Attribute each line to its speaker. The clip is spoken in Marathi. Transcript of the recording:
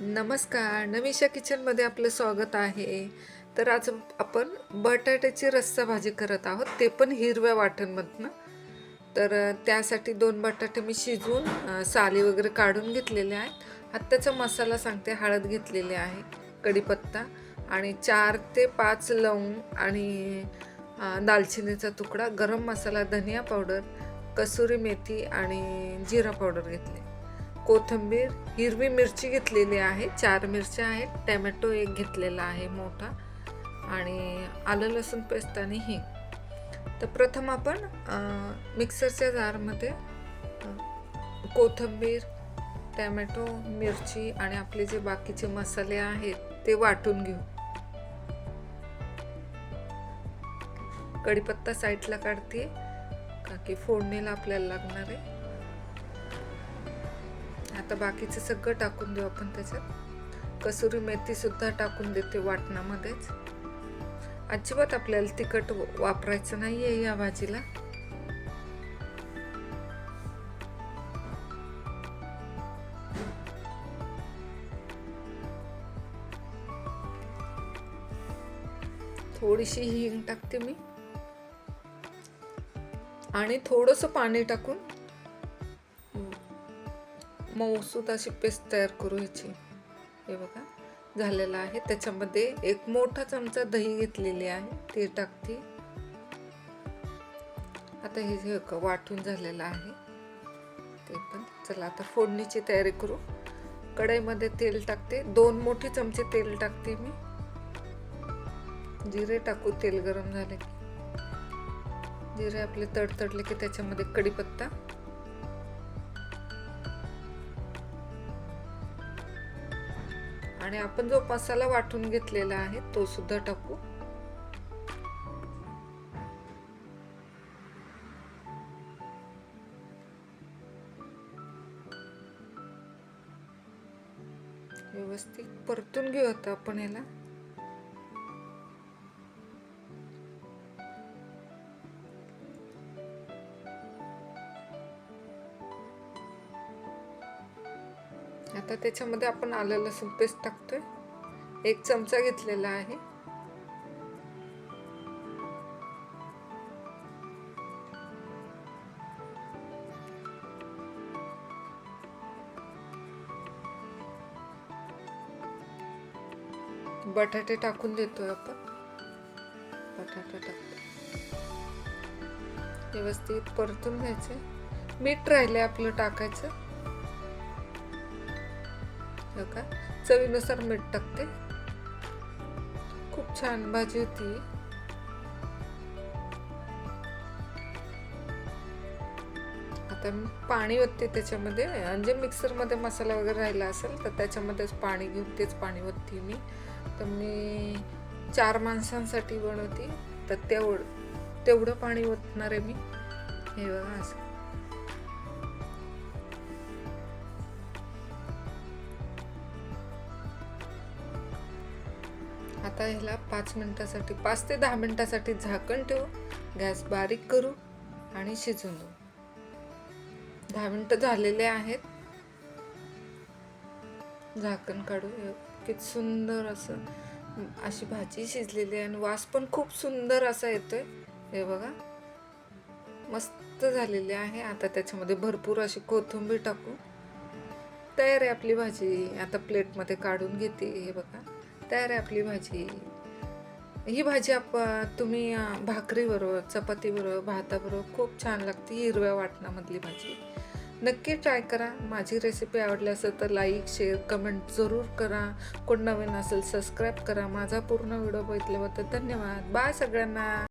Speaker 1: नमस्कार. नमिषा किचनमध्ये आपलं स्वागत आहे. तर आज आपण बटाट्याची रस्सा भाजी करत आहोत. ते पण हिरव्या वाटणमधनं. तर त्यासाठी दोन बटाटे मी शिजवून साली वगैरे काढून घेतलेले आहेत. आत्ताचा मसाला सांगते हळद घेतलेली आहे कढीपत्ता आणि चार ते पाच लवंग आणि दालचिनीचा तुकडा गरम मसाला धनिया पावडर कसुरी मेथी आणि जिरा पावडर घेतली. कोथिंबीर हिरवी मिरची घेतलेली आहे चार मिरच्या आहेत टॅमॅटो एक घेतलेला आहे मोठा आणि आलं लसूण पेस्ट आणि हिंग तर प्रथम आपण मिक्सरच्या जारमध्ये कोथिंबीर टॅमॅटो मिरची आणि आपले जे बाकीचे मसाले आहेत ते वाटून घेऊ. कढीपत्ता साईडला काढते का की फोडणीला आपल्याला लागणार आहे. आता बाकीचं सगळं टाकून देऊ आपण त्याच्यात. कसुरी मेथी सुद्धा टाकून देते वाटणामध्येच. अजिबात आपल्याला तिखट वापरायचं वापरायचं नाहीये या भाजीला. थोडीशी हिंग टाकते मी. आणि थोडस पाणी टाकून मऊसूत अशी पेस्ट तयार करू ह्याची हे बघा झालेलं आहे. त्याच्यामध्ये एक मोठा चमचा दही घेतलेली आहे. ते टाकते. आता हे जे वाटून झालेलं आहे ते पण चला आता फोडणीची तयारी करू. कढईमध्ये तेल टाकते. दोन मोठे चमचे तेल टाकते मी. जिरे टाकू तेल गरम झाले की. जिरे आपले तडतडले की त्याच्यामध्ये कढीपत्ता. आणि आपण जो मसाला वाटून घेतलेला आहे तो सुद्धा टाकू. व्यवस्थित परतून घेऊ आता आपण याला. आता त्याच्यामध्ये आपण आलं लसूण पेस्ट टाकतोय. एक चमचा घेतलेला आहे. बटाटे टाकून देतोय आपण. बटाटा टाकतो व्यवस्थित परतून घ्यायचे. मीठ राहिले आपलं टाकायचं. हो का? चवीनुसार मीठ टाकते. खूप छान भाजी होती आता मी पाणी ओतते त्याच्यामध्ये. म्हणजे मिक्सरमध्ये मसाला वगैरे राहिला असेल तर त्याच्यामध्येच पाणी घेऊन तेच पाणी ओतते मी. तर मी चार माणसांसाठी बनवते. तर तेवढं तेवढं पाणी ओतणार आहे मी. हे बघा असं. आता ह्याला पाच मिनटासाठी पाच ते दहा मिनटासाठी झाकण ठेवू गॅस बारीक करू आणि शिजून देऊ. दहा मिनटं झालेले आहेत. झाकण काढू किती सुंदर असं अशी भाजी शिजलेली आहे आणि वास पण खूप सुंदर असा येतोय. हे बघा मस्त झालेली आहे. आता त्याच्यामध्ये भरपूर अशी कोथिंबीर टाकू. तयार आहे आपली भाजी. आता प्लेटमध्ये काढून घेते. हे बघा. तयार आहे आपली भाजी. ही भाजी आप तुम्ही भाकरीबरोबर चपातीबरोबर भाताबरोबर खूप छान लागते हिरव्या वाटणामधली भाजी. नक्की ट्राय करा. माझी रेसिपी आवडली असेल तर लाईक शेअर कमेंट जरूर करा. कोण नवीन असेल सबस्क्राईब करा. माझा पूर्ण व्हिडिओ बघितल्याबद्दल धन्यवाद. बाय सगळ्यांना.